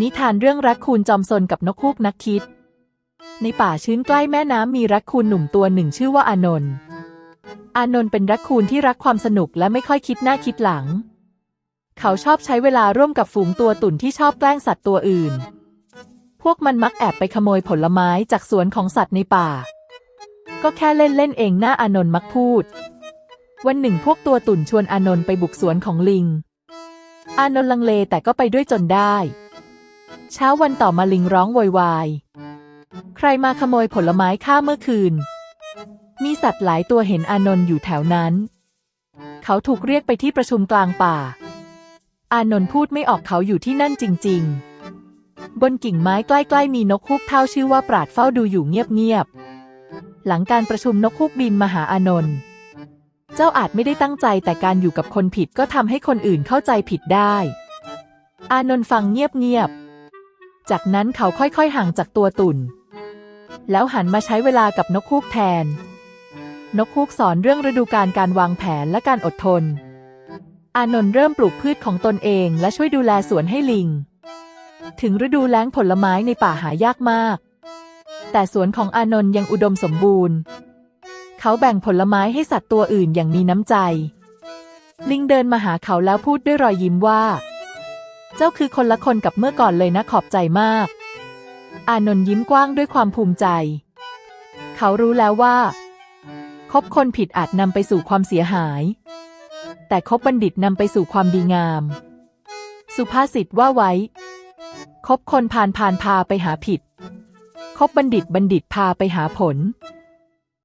นิทานเรื่องรักคูนจอมซนกับนกฮูกนักคิด ในป่าชื้นใกล้แม่น้ำมีรักคูนหนุ่มตัวหนึ่งชื่อว่าอานนท์ อานนท์เป็นรักคูนที่รักความสนุกและไม่ค่อยคิดหน้าคิดหลัง เขาชอบใช้เวลาร่วมกับฝูงตัวตุ่นที่ชอบแกล้งสัตว์ตัวอื่น พวกมันมักแอบไปขโมยผลไม้จากสวนของสัตว์ในป่า ก็แค่เล่นเล่นเองหน้าอานนท์มักพูด วันหนึ่งพวกตัวตุ่นชวนอานนท์ไปบุกสวนของลิง อานนท์ลังเลแต่ก็ไปด้วยจนได้ เช้าวันต่อมาลิงร้องโวยวาย ใครมาขโมยผลไม้ข้าเมื่อคืน มีสัตว์หลายตัวเห็นอานนท์อยู่แถวนั้น เขาถูกเรียกไปที่ประชุมกลางป่า อานนท์พูดไม่ออกเขาอยู่ที่นั่นจริง ๆ บนกิ่งไม้ใกล้ๆ มีนกฮูกเท่าชื่อว่าปราดเฝ้าดูอยู่เงียบๆ หลังการประชุมนกฮูกบินมาหาอานนท์เจ้าอาจไม่ได้ตั้งใจแต่การอยู่กับคนผิดก็ทำให้คนอื่นเข้าใจผิดได้ อานนท์ฟังเงียบๆ จากนั้นเขาค่อยๆห่างจากตัวตุ่น แล้วหันมาใช้เวลากับนกฮูกแทน นกฮูกสอนเรื่องฤดูการการวางแผนและการอดทน อานนท์เริ่มปลูกพืชของตนเองและช่วยดูแลสวนให้ลิง ถึงฤดูแล้งผลไม้ในป่าหายากมาก แต่สวนของอานนท์ยังอุดมสมบูรณ์ เขาแบ่งผลไม้ให้สัตว์ตัวอื่นอย่างมีน้ำใจ ลิงเดินมาหาเขาแล้วพูดด้วยรอยยิ้มว่า เจ้าคือคนละคนกับเมื่อก่อนเลยนะขอบใจมาก อานนท์ยิ้มกว้างด้วยความภูมิใจ เขารู้แล้วว่า คบคนผิดอาจนำไปสู่ความเสียหาย แต่คบบัณฑิตนำไปสู่ความดีงาม สุภาษิตว่าไว้ คบคนพาลพาลพาไปหาผิด คบบัณฑิตบัณฑิตพาไปหาผล